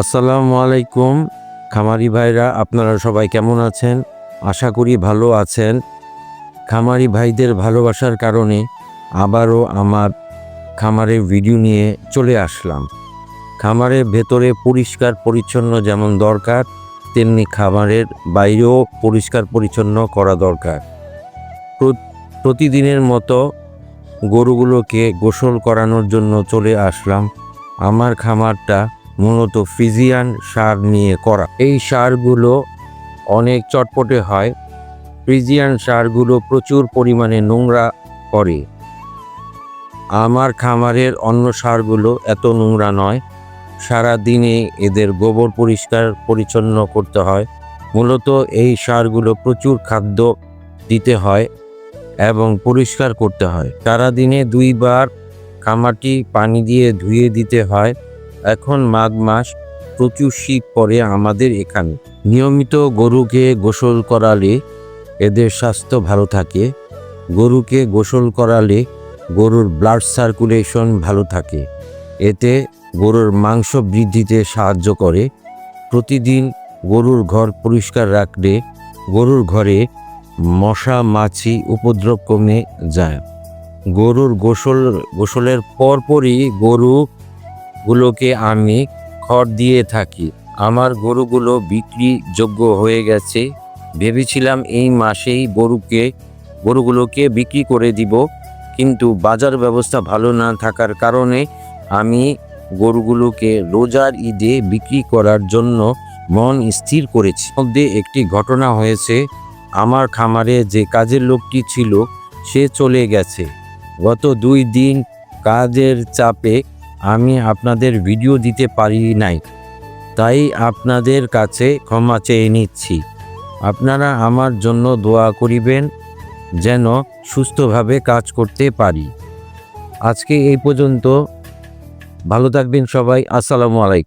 আসসালামু আলাইকুম, খামারি ভাইরা, আপনারা সবাই কেমন আছেন? আশা করি ভালো আছেন। খামারি ভাইদের ভালোবাসার কারণে আবারও আমার খামারের ভিডিও নিয়ে চলে আসলাম। খামারের ভেতরে পরিষ্কার পরিচ্ছন্ন যেমন দরকার, তেমনি খামারের বাইরেও পরিষ্কার পরিচ্ছন্ন করা দরকার। প্রতিদিনের মতো গরুগুলোকে গোসল করানোর জন্য চলে আসলাম। আমার খামারটা মূলত ফিজিয়ান সার নিয়ে করা। এই সারগুলো অনেক চটপটে হয়। ফ্রিজিয়ান সারগুলো প্রচুর পরিমাণে নোংরা করে। আমার খামারের অন্য সারগুলো এত নোংরা নয়। সারা দিনে এদের গোবর পরিষ্কার পরিচ্ছন্ন করতে হয়। মূলত এই সারগুলো প্রচুর খাদ্য দিতে হয় এবং পরিষ্কার করতে হয়। সারাদিনে দুইবার খামারটি পানি দিয়ে ধুয়ে দিতে হয়। এখন মাঘ মাস প্রচুর শীত পড়ে আমাদের এখানে। নিয়মিত গরুকে গোসল করালে এদের স্বাস্থ্য ভালো থাকে। গরুকে গোসল করালে গরুর ব্লাড সার্কুলেশন ভালো থাকে। এতে গরুর মাংস বৃদ্ধিতে সাহায্য করে। প্রতিদিন গরুর ঘর পরিষ্কার রাখলে গরুর ঘরে মশা, মাছি, উপদ্রব কমে যায়। গরুর গোসল, গোসলের পরপরই গরু গুলোকে আমি খড় দিয়ে থাকি। আমার গরুগুলো বিক্রি যোগ্য হয়ে গেছে। ভেবেছিলাম এই মাসেই গরুকে, গরুগুলোকে বিক্রি করে দিব। কিন্তু বাজার ব্যবস্থা ভালো না থাকার কারণে আমি গরুগুলোকে রোজার ঈদে বিক্রি করার জন্য মন স্থির করেছি। মধ্যে একটি ঘটনা হয়েছে। আমার খামারে যে কাজের লোকটি ছিল, সে চলে গেছে। গত দুই দিন কাজের চাপে আমি আপনাদের ভিডিও দিতে পারি নাই, তাই আপনাদের কাছে ক্ষমা চেয়ে নিচ্ছি। আপনারা আমার জন্য দোয়া করিবেন, যেন সুস্থভাবে কাজ করতে পারি। আজকে এই পর্যন্ত। ভালো থাকবেন সবাই। আসসালামু আলাইকুম।